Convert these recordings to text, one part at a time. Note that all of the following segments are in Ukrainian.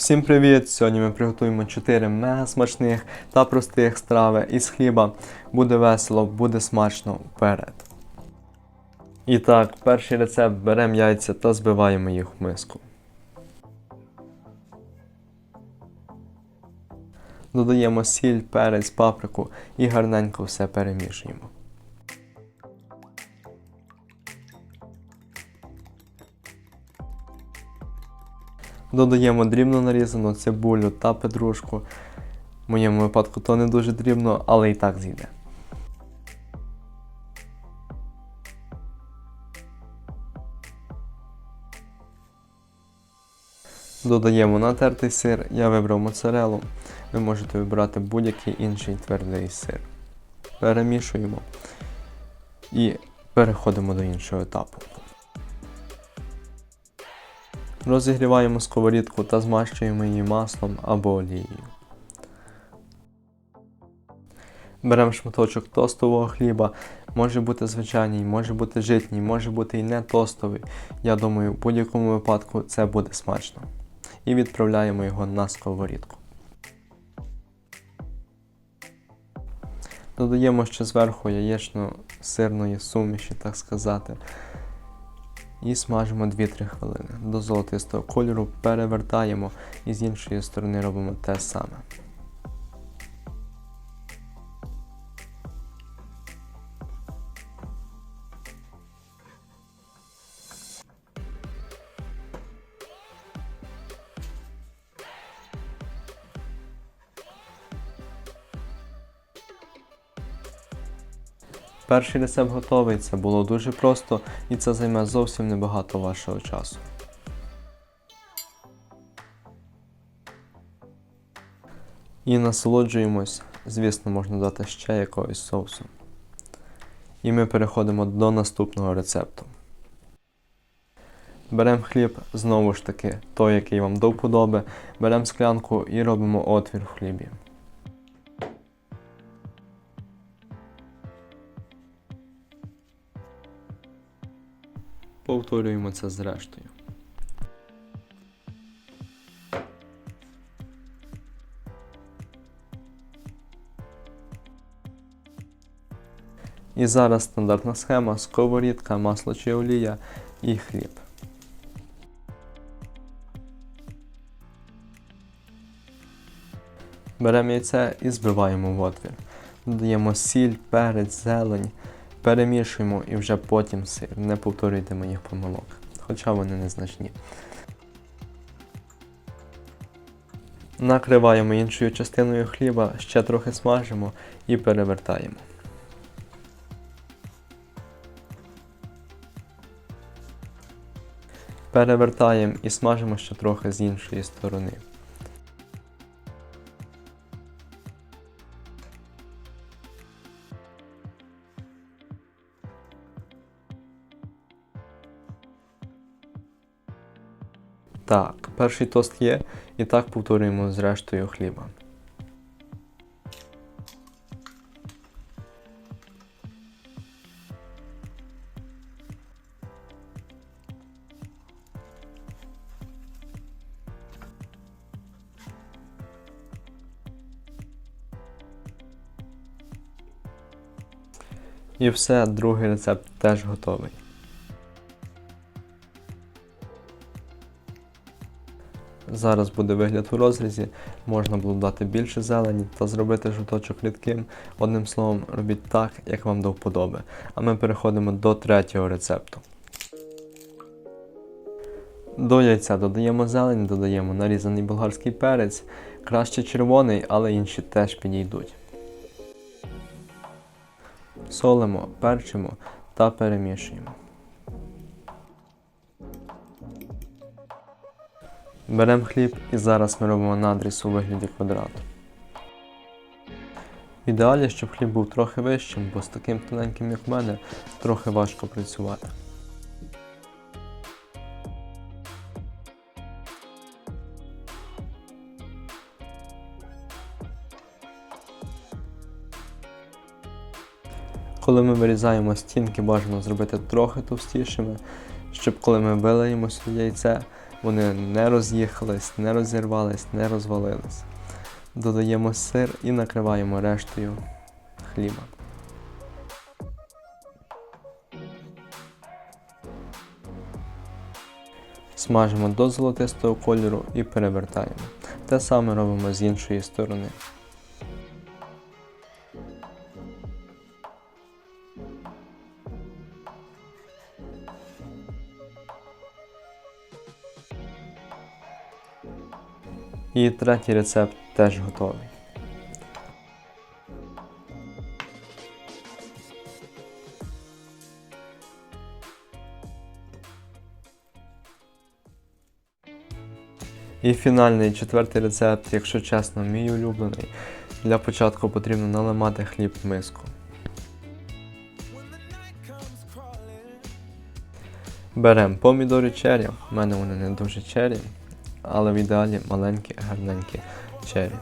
Всім привіт! Сьогодні ми приготуємо 4 мега смачних та простих страви із хліба. Буде весело, буде смачно вперед. І так, перший рецепт беремо яйця та збиваємо їх в миску. Додаємо сіль, перець, паприку і гарненько все перемішуємо. Додаємо дрібно нарізану цибулю та петрушку. В моєму випадку то не дуже дрібно, але і так зійде. Додаємо натертий сир, я вибрав моцарелу. Ви можете вибрати будь-який інший твердий сир. Перемішуємо і переходимо до іншого етапу. Розігріваємо сковорідку та змащуємо її маслом або олією. Беремо шматочок тостового хліба, може бути звичайний, може бути житній, може бути і не тостовий. Я думаю, в будь-якому випадку це буде смачно. І відправляємо його на сковорідку. Додаємо ще зверху яєчно-сирної суміші, так сказати. І смажимо 2-3 хвилини. До золотистого кольору перевертаємо і з іншої сторони робимо те саме. Перший рецепт готовий, це було дуже просто і це займе зовсім небагато вашого часу. І насолоджуємось, звісно, можна дати ще якогось соусу. І ми переходимо до наступного рецепту. Беремо хліб, знову ж таки, той, який вам до вподоби, беремо склянку і робимо отвір в хлібі. Повторюємо це зрештою. І зараз стандартна схема, сковорідка, масло чи олія і хліб. Беремо яйце і збиваємо в отвір. Додаємо сіль, перець, зелень, перемішуємо і вже потім сир. Не повторюйте моїх помилок, хоча вони незначні. Накриваємо іншою частиною хліба, ще трохи смажимо і перевертаємо. Перевертаємо і смажимо ще трохи з іншої сторони. Так, перший тост є, і так повторюємо з рештою хліба. І все, другий рецепт теж готовий. Зараз буде вигляд у розрізі, можна було дати більше зелені та зробити жовточок рідким. Одним словом, робіть так, як вам до вподоби. А ми переходимо до третього рецепту. До яйця додаємо зелень, додаємо нарізаний болгарський перець, краще червоний, але інші теж підійдуть. Солимо, перчимо та перемішуємо. Беремо хліб і зараз ми робимо надріз у вигляді квадрату. В ідеалі, щоб хліб був трохи вищим, бо з таким тоненьким, як в мене, трохи важко працювати. Коли ми вирізаємо стінки, бажано зробити трохи товстішими, щоб коли ми вилаємо сюди яйце, вони не роз'їхались, не розірвались, не розвалились. Додаємо сир і накриваємо рештою хліба. Смажимо до золотистого кольору і перевертаємо. Те саме робимо з іншої сторони. І третій рецепт теж готовий. І фінальний четвертий рецепт, якщо чесно, мій улюблений. Для початку потрібно наламати хліб в миску. Беремо помідори чері. У мене вони не дуже чері, але в ідеалі маленькі, гарненькі чері.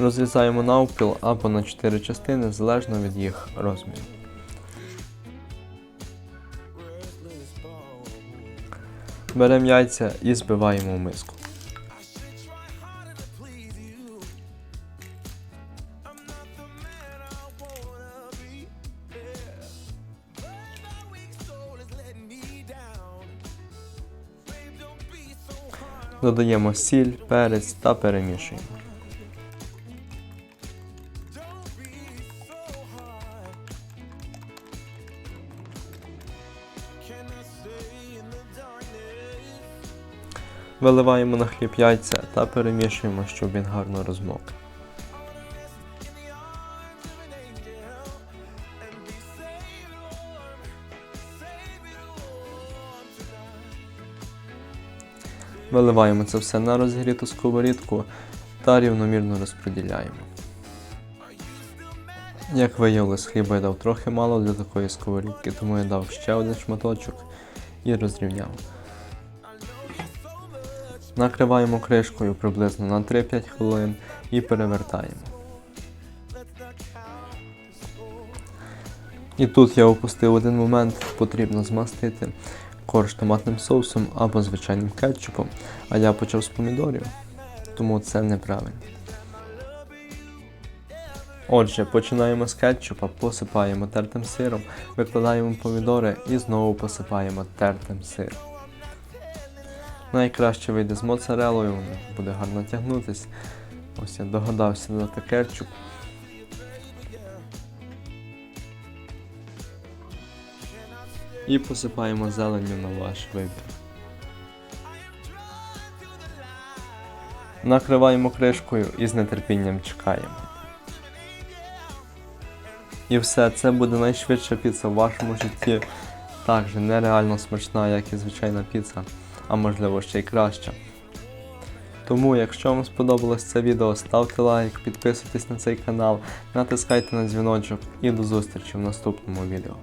Розрізаємо навпіл або на 4 частини, залежно від їх розміру. Беремо яйця і збиваємо в миску. Додаємо сіль, перець та перемішуємо. Виливаємо на хліб яйця та перемішуємо, щоб він гарно розмок. Виливаємо це все на розігріту сковорідку та рівномірно розподіляємо. Як виявилось, хліба я дав трохи мало для такої сковорідки, тому я дав ще один шматочок і розрівняв. Накриваємо кришкою приблизно на 3-5 хвилин і перевертаємо. І тут я опустив один момент, потрібно змастити корж томатним соусом або звичайним кетчупом, а я почав з помідорів, тому це неправильно. Отже, починаємо з кетчупа, посипаємо тертим сиром, викладаємо помідори і знову посипаємо тертим сиром. Найкраще вийде з моцарелою, буде гарно тягнутись. Ось я догадався додати кетчуп. І посипаємо зеленню на ваш вибір. Накриваємо кришкою і з нетерпінням чекаємо. І все, це буде найшвидша піца в вашому житті. Так нереально смачна, як і звичайна піца, а можливо ще й краща. Тому, якщо вам сподобалось це відео, ставте лайк, підписуйтесь на цей канал, натискайте на дзвіночок і до зустрічі в наступному відео.